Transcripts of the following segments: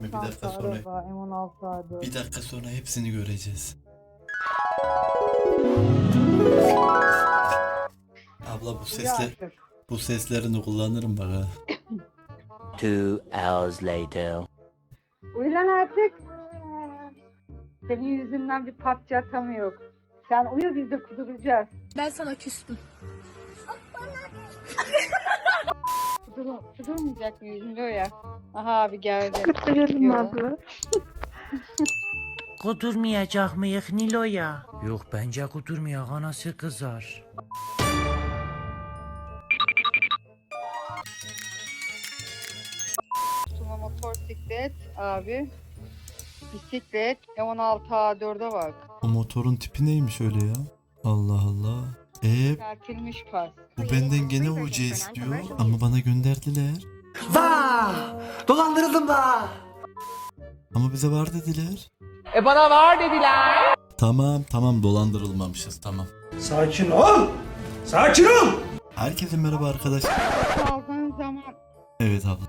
mi? Bir dakika sonra. araba M16 A4. Bir dakika sonra hepsini göreceğiz. Abla bu sesler bu seslerini kullanırım bak ha. Two hours later. Uyu artık. Senin yüzünden bir PUBG atamıyor. Sen uyu biz de kuduracağız. Ben sana küstüm. Kudur, kudurmayacak mı yüzünde o ya? Aha abi geldi. Kırılım Yo. abla. Kudurmayacak mıyık Nilo'ya? Yok bence kudurmayak anası kızar. Tuna motosiklet abi. Bisiklet M16 A4'e bak. O motorun tipi neymiş öyle ya? Allah Allah. E Serpilmiş pas. bu benden gene UC istiyor ama bana gönderdiler. Vah! Dolandırıldım da. Ama bize var dediler. E bana var dediler. Tamam tamam dolandırılmamışız tamam. Sakin ol. Sakin ol. Herkese merhaba arkadaşlar. Aldığın zaman Evet abla.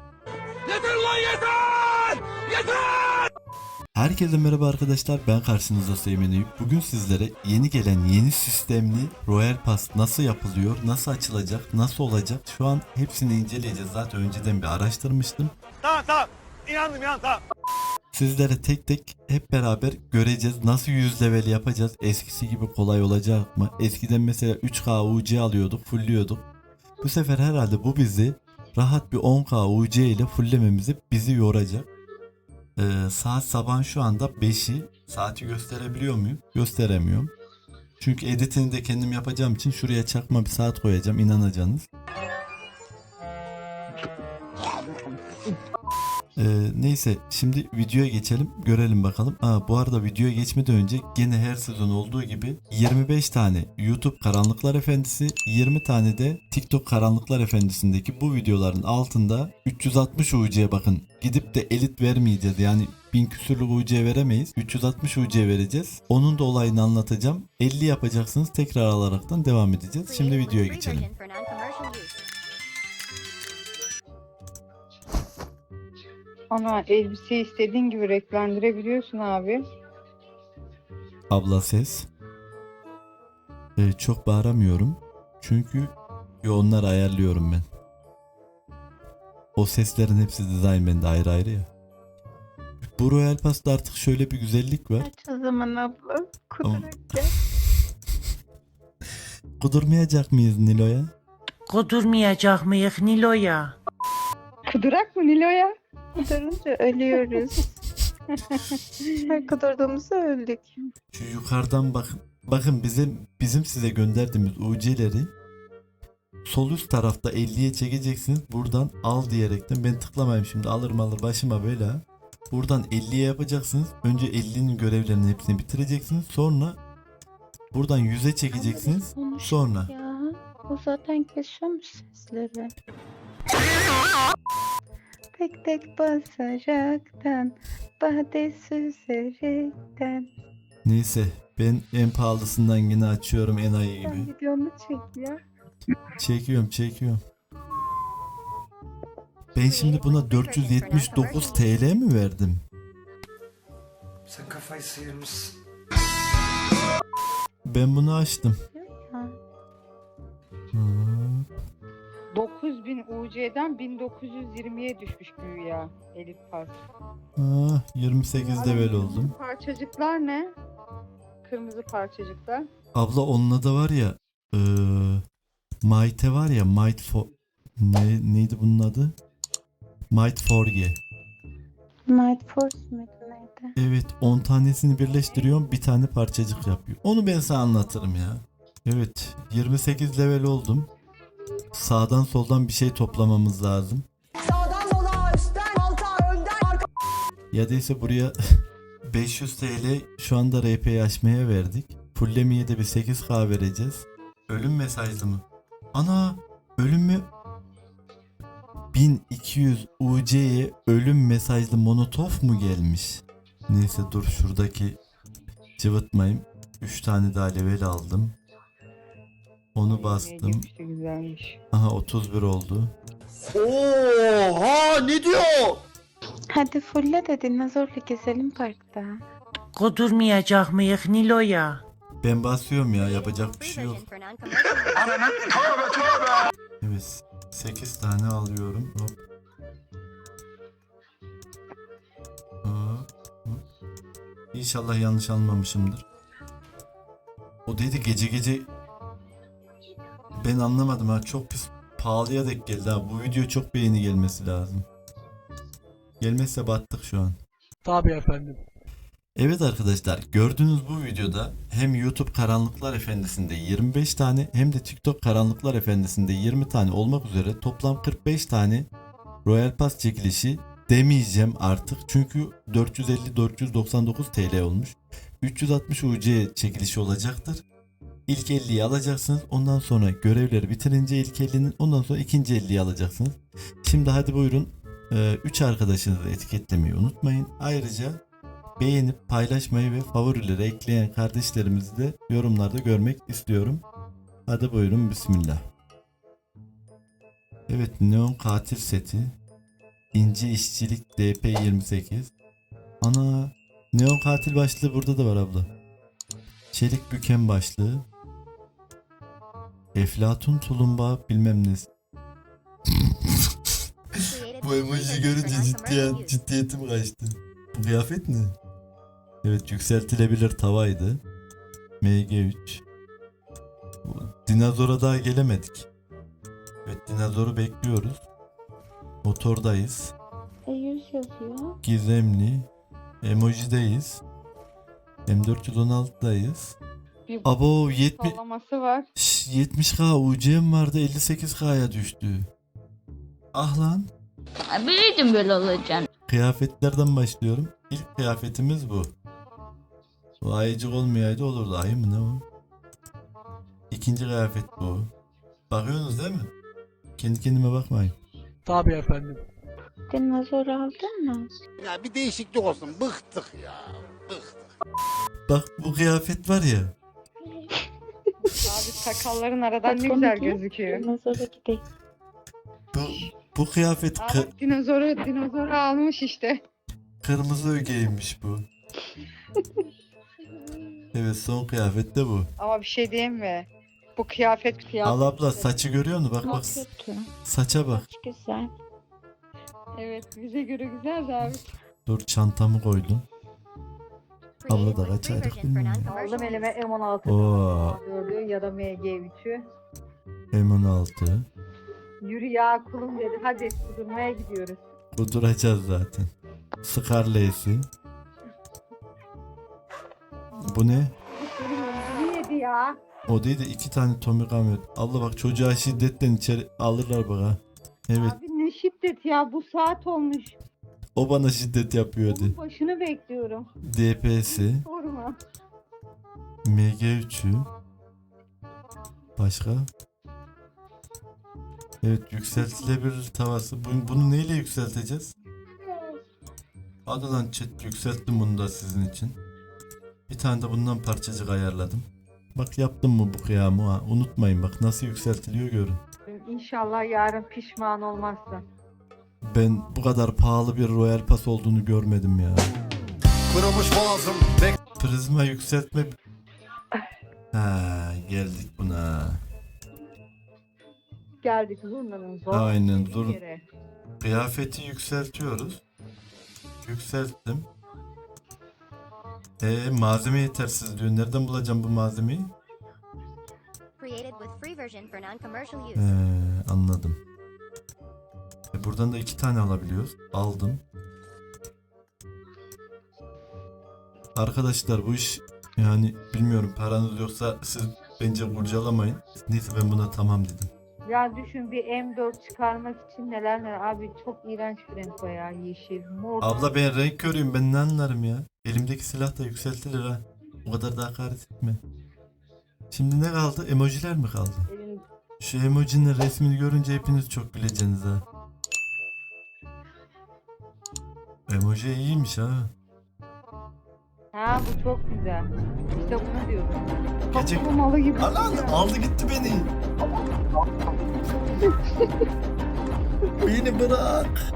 Herkese merhaba arkadaşlar ben karşınızda Seymen Eyüp. Bugün sizlere yeni gelen yeni sistemli Royal Pass nasıl yapılıyor, nasıl açılacak, nasıl olacak şu an hepsini inceleyeceğiz. Zaten önceden bir araştırmıştım. Tamam tamam. İnandım inandım tamam. Sizlere tek tek hep beraber göreceğiz. Nasıl 100 level yapacağız? Eskisi gibi kolay olacak mı? Eskiden mesela 3K UC alıyorduk, fullliyorduk. Bu sefer herhalde bu bizi rahat bir 10K UC ile fulllememizi bizi yoracak. Ee, saat sabah şu anda 5'i. Saati gösterebiliyor muyum? Gösteremiyorum. Çünkü editini de kendim yapacağım için şuraya çakma bir saat koyacağım inanacaksınız. Ee, neyse şimdi videoya geçelim görelim bakalım. Aa, bu arada videoya geçmeden önce gene her sezon olduğu gibi 25 tane YouTube Karanlıklar Efendisi 20 tane de TikTok Karanlıklar Efendisi'ndeki bu videoların altında 360 UC'ye bakın. Gidip de elit vermeyeceğiz yani 1000 küsürlük UC veremeyiz. 360 UC vereceğiz. Onun da olayını anlatacağım. 50 yapacaksınız tekrar alaraktan devam edeceğiz. Şimdi videoya geçelim. Ana elbise istediğin gibi renklendirebiliyorsun abi. Abla ses. Ee, çok bağıramıyorum. Çünkü onları ayarlıyorum ben. O seslerin hepsi dizayn bende ayrı ayrı ya. Bu Royal Pass'ta artık şöyle bir güzellik var. Aç o zaman abla. Kudurak gel. Kudurmayacak mıyız Nilo'ya? Kudurmayacak mıyık Nilo'ya? Kudurak mı Nilo'ya? Kudurunca ölüyoruz. Her kudurduğumuzda öldük. Şu yukarıdan bakın. Bakın bizim bizim size gönderdiğimiz UC'leri sol üst tarafta 50'ye çekeceksiniz. Buradan al diyerekten ben tıklamayayım şimdi alırım alır başıma bela. Buradan 50'ye yapacaksınız. Önce 50'nin görevlerinin hepsini bitireceksiniz. Sonra buradan 100'e çekeceksiniz. Sonra Ya o zaten kesiyormuş sesleri. Tek tek basaraktan, bade süzerekten. neyse ben en pahalısından yine açıyorum enayi Sen gibi. videonu çek ya. Çekiyorum çekiyorum. Ben şimdi buna 479 TL mi verdim? Sen kafayı sıyırmışsın. Ben bunu açtım. 9000 UC'den 1920'ye düşmüş güya Elif Pas. Ah, 28 level oldum. Parçacıklar ne? Kırmızı parçacıklar. Abla onunla da var ya eee Mighte var ya Might for ne, neydi bunun adı? Might Forge. Might Force mıydı neydi? Evet 10 tanesini birleştiriyorum bir tane parçacık yapıyor. Onu ben sana anlatırım ya. Evet 28 level oldum. Sağdan soldan bir şey toplamamız lazım. Sağdan sola, üstten alta, önden arka. Ya değilse buraya 500 TL şu anda RP'yi açmaya verdik. Fullemeye de bir 8K vereceğiz. Ölüm mesajı mı? Ana ölüm mü? 1200 UC'ye ölüm mesajlı monotof mu gelmiş? Neyse dur şuradaki cıvıtmayayım. 3 tane daha level aldım. Onu bastım. Güzelmiş. Aha 31 oldu. Oha ne diyor? Hadi fulle de dinozorla gezelim parkta. Kudurmayacak mıyık Nilo'ya? Ben basıyorum ya yapacak bir şey yok. Evet 8 tane alıyorum. Hop. Hop, hop. İnşallah yanlış almamışımdır. O dedi gece gece ben anlamadım ha çok pis pahalıya denk geldi ha. Bu video çok beğeni gelmesi lazım. Gelmezse battık şu an. Tabii efendim. Evet arkadaşlar gördüğünüz bu videoda hem YouTube Karanlıklar Efendisi'nde 25 tane hem de TikTok Karanlıklar Efendisi'nde 20 tane olmak üzere toplam 45 tane Royal Pass çekilişi demeyeceğim artık çünkü 450-499 TL olmuş. 360 UC çekilişi olacaktır. İlk 50'yi alacaksınız. Ondan sonra görevleri bitirince ilk 50'nin ondan sonra ikinci 50'yi alacaksınız. Şimdi hadi buyurun 3 arkadaşınızı etiketlemeyi unutmayın. Ayrıca beğenip paylaşmayı ve favorileri ekleyen kardeşlerimizi de yorumlarda görmek istiyorum. Hadi buyurun bismillah. Evet neon katil seti. İnci işçilik DP28. Ana neon katil başlığı burada da var abla. Çelik büken başlığı. Eflatun tulumba bilmem ne. Bu emoji görünce ciddiyet, ciddiyetim kaçtı. Bu kıyafet ne? Evet yükseltilebilir tavaydı. MG3. Bu Dinozora daha gelemedik. Evet dinozoru bekliyoruz. Motordayız. E 100 yazıyor. Gizemli. Emojideyiz. M416'dayız. Bir Abo 70 bağlaması var. Şş, 70k UC'm vardı 58k'ya düştü. Ah lan. Biliyordum böyle olacağını. Kıyafetlerden başlıyorum. İlk kıyafetimiz bu. Bu ayıcık olmayaydı olurdu. Ayı mı ne o? İkinci kıyafet bu. Bakıyorsunuz değil mi? Kendi kendime bakmayın. Tabii efendim. Dinozor aldın mı? Ya bir değişiklik olsun. Bıktık ya. Bıktık. Bak bu kıyafet var ya. Sakalların aradan ne güzel gözüküyor. Dinozora. Bu, bu kıyafet Aa, kı- dinozoru, dinozoru almış işte. kırmızı ögeymiş bu. Evet son kıyafet de bu. Ama bir şey diyeyim mi? Bu kıyafet kıyafet. Al abla saçı görüyor musun? Bak bak kötü. saça bak. Çok güzel. Evet bize göre güzel de abi. Dur çantamı koydum. Abla da kaç aylık bilmiyorum. ya. Aldım elime M16 Oo gördüğü ya da MG3'ü. M16. Yürü ya kulum dedi. Hadi durmaya gidiyoruz. Kuduracağız zaten. Scarlet'i. Bu ne? Yedi ya. O değil de iki tane Tommy kamyon. Allah bak çocuğa şiddetten içeri alırlar bak ha. Evet Abi ne şiddet ya bu saat olmuş. O bana şiddet yapıyordu. Onun başını bekliyorum. DPS'i, Sorma. MG3'ü. Başka? Evet yükseltilebilir tavası. Bunu, bunu neyle yükselteceğiz? Hadi lan chat yükselttim bunu da sizin için. Bir tane de bundan parçacık ayarladım. Bak yaptım mı bu kıyamı ha? Unutmayın bak nasıl yükseltiliyor görün. İnşallah yarın pişman olmazsın. Ben bu kadar pahalı bir Royal Pass olduğunu görmedim ya. Kırılmış boğazım. Prizma yükseltme... Ha geldik buna. Geldik zurnanın zor Aynen dur. yere. Kıyafeti yükseltiyoruz. Yükselttim. E malzeme yetersiz diyor. Nereden bulacağım bu malzemeyi? Created with free version for non-commercial He, use. anladım. Buradan da iki tane alabiliyoruz. Aldım. Arkadaşlar bu iş yani bilmiyorum paranız yoksa siz bence kurcalamayın. Neyse ben buna tamam dedim. Ya düşün bir M4 çıkarmak için neler neler. Abi çok iğrenç bir renk o ya. Yeşil, mor. Abla ben renk körüyüm ben ne anlarım ya. Elimdeki silah da yükseltilir ha. O kadar da hakaret etme. Şimdi ne kaldı? Emojiler mi kaldı? Şu emojinin resmini görünce hepiniz çok güleceksiniz ha. Emoji iyiymiş ha. Ha bu çok güzel. İşte bunu diyorum. Kapı malı gibi. Alan aldı gitti beni. beni bırak.